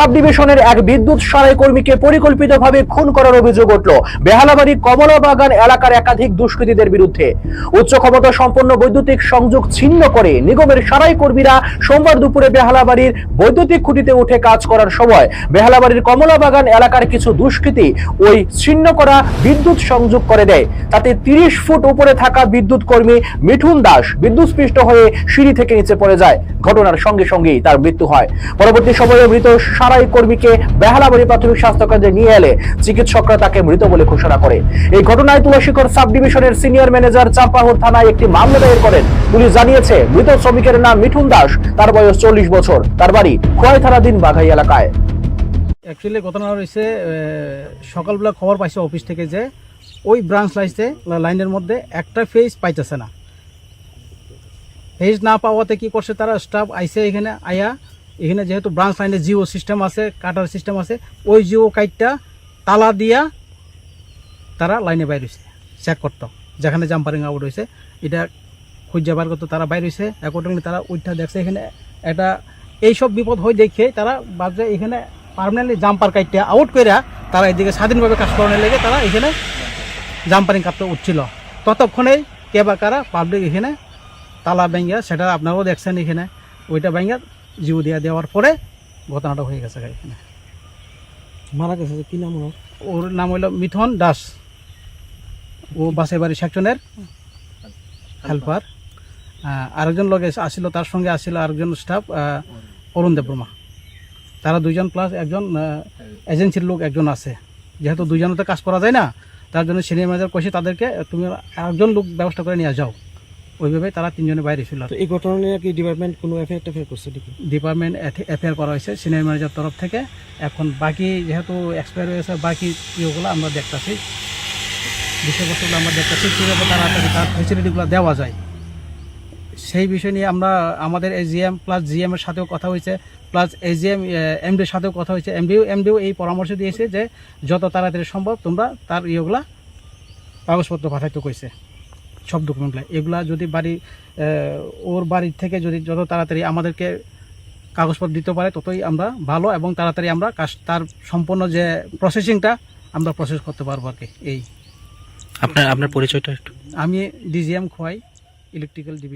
Sub ডিভিশনের এক বিদ্যুৎ সারাই কর্মীকে পরিকল্পিতভাবে খুন করার অভিযোগ উঠল বেহালাবাড়ি কমলা বাগান এলাকার একাধিক দুষ্কৃতীদের বিরুদ্ধে। উচ্চ ক্ষমতা সম্পন্ন বৈদ্যুতিক সংযোগ ছিন্ন করে নিগমের সারাই কর্মীরা সোমবার দুপুরে বেহালাবাড়ির বৈদ্যুতিক খুঁটিতে উঠে কাজ করার সময় বেহালাবাড়ির কমলা বাগান এলাকার কিছু দুষ্কৃতী ওই ছিন্ন করা বিদ্যুৎ সংযোগ করে দেয়। তাতে তিরিশ ফুট উপরে থাকা বিদ্যুৎ কর্মী মিঠুন দাস বিদ্যুৎস্পৃষ্ট হয়ে সিঁড়ি থেকে নিচে পড়ে যায়। ঘটনার সঙ্গে সঙ্গেই তার মৃত্যু হয়। পরবর্তী সময়ে মৃত সারাই কর্মীকে বেহালাবাড়ি প্রাথমিক স্বাস্থ্য কেন্দ্রে নিয়ে এলে চিকিৎসকরা তাকে মৃত বলে ঘোষণা করে। এই ঘটনায় তুলসীকর সাব ডিভিশনের সিনিয়র ম্যানেজার চাম্পাহুর থানায় একটি মামলা দায়ের করেন। পুলিশ জানিয়েছে, মৃত শ্রমিকের নাম মিঠুন দাস, তার বয়স চল্লিশ বছর। তার বাড়ি খোয়াই থানা দিন বাঘাই এলাকায়। অ্যাকচুয়ালি ঘটনা রয়েছে সকালবেলা খবর পাইছে অফিস থেকে যে ওই ব্রাঞ্চ লাইসে লাইনের মধ্যে একটা ফেজ পাইতেছে না। ফেজ না পাওয়াতে কি করছে তারা? স্টাফ আইসে এখানে, আয়া এখানে যেহেতু ব্রাঞ্চ লাইনে জিও সিস্টেম আছে কাটার সিস্টেম আছে, ওই জিও কাইটটা তালা দিয়া তারা লাইনে বাইর হয়েছে চেক করতো। যেখানে জাম্পারিং আউট হয়েছে এটা খুঁজে বার করতো তারা বাইর হয়েছে অ্যাকর্ডিংলি তারা ওইটা দেখছে এখানে। একটা এইসব বিপদ হয়ে দেখে তারা ভাবছে এখানে পার্মানেন্টলি জাম্পার কাইটটা আউট করে তারা এদিকে স্বাধীনভাবে কাজ করানোর লেগে তারা এখানে জাম্পারিং কাটতে উঠছিল। ততক্ষণেই কে বা কারা পাবলিক এখানে তালা ব্যাঙ্গা সেটা আপনারাও দেখছেন এখানে। ওইটা ব্যাঙ্গা জিও দিয়া দেওয়ার পরে ঘটনাটা হয়ে গেছে এখানে মারা গেছে কি নাম ওনার? ওর নাম হইল মিথন দাস। ও বাসের বাড়ি সেকশনের হেল্পার। আরেকজন লোক এসে আসছিল তার সঙ্গে আসছিল আরেকজন স্টাফ অরুণ দেববর্মা। তারা দুইজন প্লাস একজন এজেন্সির লোক একজন আছে। যেহেতু দুইজনে তো কাজ করা যায় না তার জন্য সিনিয়র ম্যানেজার কইছে তাদেরকে তুমি একজন লোক ব্যবস্থা করে নিয়ে যাও। ওইভাবে তারা তিনজনে বাইরে ছিল। তো এই ঘটনা নিয়ে কি ডিপার্টমেন্ট কোনো এফআইআর টেফআইআর করছে নাকি? ডিপার্টমেন্ট এফআইআর করা হয়েছে সিনিয়র ম্যানেজার তরফ থেকে। এখন বাকি যেহেতু এক্সপায়ার হয়েছে বাকি ইয়েগুলো আমরা দেখতেছি। বিষয়বস্তুগুলো আমরা দেখতেছি কীভাবে তাড়াতাড়ি তার ফেসিলিটিগুলো দেওয়া যায়। সেই বিষয় নিয়ে আমরা আমাদের এজিএম প্লাস জিএম এর সাথেও কথা হয়েছে প্লাস এজিএম এমডির সাথেও কথা হয়েছে। এমডিও এমডিও এই পরামর্শ দিয়েছে যে যত তাড়াতাড়ি সম্ভব তোমরা তার ইয়েগুলা কাগজপত্র পাঠাইতে কইছে। সব ডকুমেন্টগুলো এগুলা যদি বাড়ি ওর বাড়ির থেকে যদি যত তাড়াতাড়ি আমাদেরকে কাগজপত্র দিতে পারে ততই আমরা ভালো এবং তাড়াতাড়ি আমরা কাজ তার সম্পূর্ণ যে প্রসেসিংটা আমরা প্রসেস করতে পারব আর কি এই। আপনার আপনার পরিচয়টা একটু। আমি ডিজিএম খোয়াই ইলেকট্রিক্যাল ডিভিশন